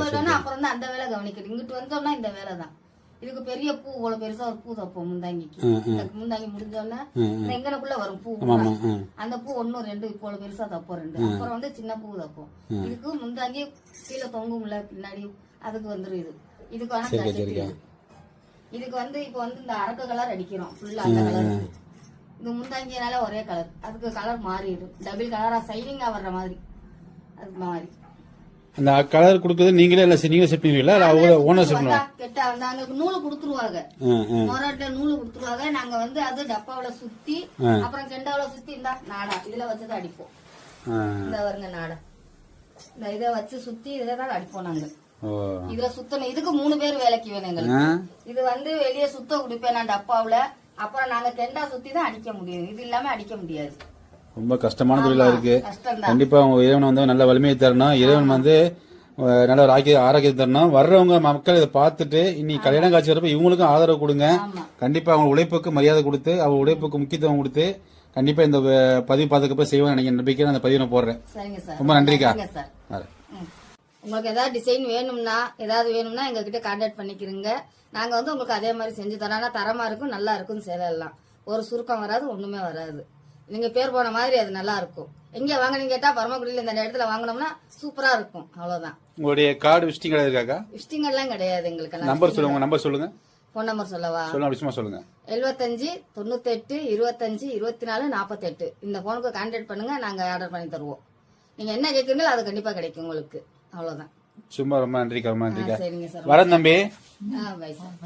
போயிட்டோம்னா அப்புறம் தான் அந்த வேலை கவனிக்கணும். இங்கிட்டு வந்தோம்னா இந்த வேலை தான். இதுக்கு பெரிய பூ இவ்வளவு பெருசா ஒரு பூ தப்போம் முந்தாங்கிக்கு. இந்த முந்தாங்கி முடிஞ்சோடனே இந்த எங்கனக்குள்ள வரும் பூ அந்த பூ ஒன்னும் ரெண்டு இவ்வளவு பெருசா தப்போம் ரெண்டு. அப்புறம் வந்து சின்ன பூ தப்போம் இதுக்கு முந்தாங்கி கீழே தொங்கும்ல பின்னாடி அதுக்கு வந்துரும் இது. இதுக்கு வேணா. இதுக்கு வந்து இப்போ வந்து இந்த அரக்க கலர் அடிக்கிறோம். ஃபுல்லா அந்த கலர் இது முந்தாங்கியனால ஒரே கலர் அதுக்கு கலர் மாறிடும். டபுள் கலரா சைனிங்கா வர்ற மாதிரி. அது மாதிரி அந்த கலர் கொடுக்குறது நீங்களே இல்லை நீங்களே செட் பண்ணுவீங்களா இல்லை அவங்க ஓனர் செட் பண்ணுவாங்க? கெட்ட வந்தா அங்க நூலு கொடுத்துருவாங்க. மொராட்ல நூலு கொடுத்துருவாங்க. நாங்க வந்து அது டப்பாவுல சுத்தி அப்புறம் கெண்டாவுல சுத்தி இந்த நாடா. இதுல வச்சுதான் அடிப்போம். இந்த வருங்க நாடா. இந்த இதை வச்சு சுத்தி இதை தான் அடிப்போம் நாங்க. இதுல சுத்தணும். இதுக்கு மூணு பேர் வேலைக்கு வேணும் எங்களுக்கு. இது வந்து வெளியே சுத்த கொடுப்பேன் நான் டப்பாவுல. அப்புறம் நாங்க கெண்டா சுத்தி தான் அடிக்க முடியும். இது இல்லாம அடிக்க முடியாது. ரொம்ப கஷ்டமான தொழிலா இருக்கு. கண்டிப்பா அவங்க இறைவன் வந்து நல்ல வலிமையை தரணும். இறைவன் வந்து நல்ல ஒரு ஆக்கிய ஆரோக்கியம் தரணும். வர்றவங்க மக்கள் இதை பார்த்துட்டு இன்னைக்கு கல்யாணம் காட்சி வரப்ப இவங்களுக்கும் ஆதரவு கொடுங்க. கண்டிப்பா அவங்க உழைப்புக்கு மரியாதை கொடுத்து அவங்க உழைப்புக்கு முக்கியத்துவம் கொடுத்து கண்டிப்பா இந்த பதிவு பார்த்துக்கப்ப செய்வேன் நினைக்கிற நம்பிக்கை அந்த பதிவை நான் போடுறேன். ரொம்ப நன்றிக்கா. உங்களுக்கு ஏதாவது டிசைன் வேணும்னா ஏதாவது வேணும்னா எங்க கிட்ட கான்டாக்ட் பண்ணிக்கிறீங்க. நாங்க வந்து உங்களுக்கு அதே மாதிரி செஞ்சு தரோம். ஆனா தரமா இருக்கும் நல்லா இருக்கும் சேலை எல்லாம் ஒரு சுருக்கம் வராது ஒண்ணுமே வராது. நீங்க பேர் போன மாதிரி அது நல்லா இருக்கும். எங்க வாங்குனீங்க கேட்டா பரமக்குடியில இந்த இடத்துல வாங்கினோம்னா சூப்பரா இருக்கும். அவ்வளவுதான். உங்களுடைய கார்டு விசிட்டிங் கடை இருக்காக்கா விசிட்டிங் எல்லாம் கிடையாது எங்களுக்கு. நம்பர் சொல்லுங்க நம்பர் சொல்லுங்க. ஃபோன் நம்பர் சொல்லவா? சொல்லுங்க விஷயமா சொல்லுங்க. எழுபத்தஞ்சு தொண்ணூத்தெட்டு இருபத்தஞ்சு இருபத்தி நாலு நாற்பத்தெட்டு இந்த ஃபோனுக்கு கான்டாக்ட் பண்ணுங்க நாங்க ஆர்டர் பண்ணி தருவோம். நீங்க என்ன கேட்குறீங்களோ அது கண்டிப்பா கிடைக்கும் உங்களுக்கு. அவ்வளவுதான். சும்மா ரொம்ப நன்றிக்கா ரொம்ப நன்றிக்கா. சரிங்க சார். வரேன் தம்பி. ஆ பை சார்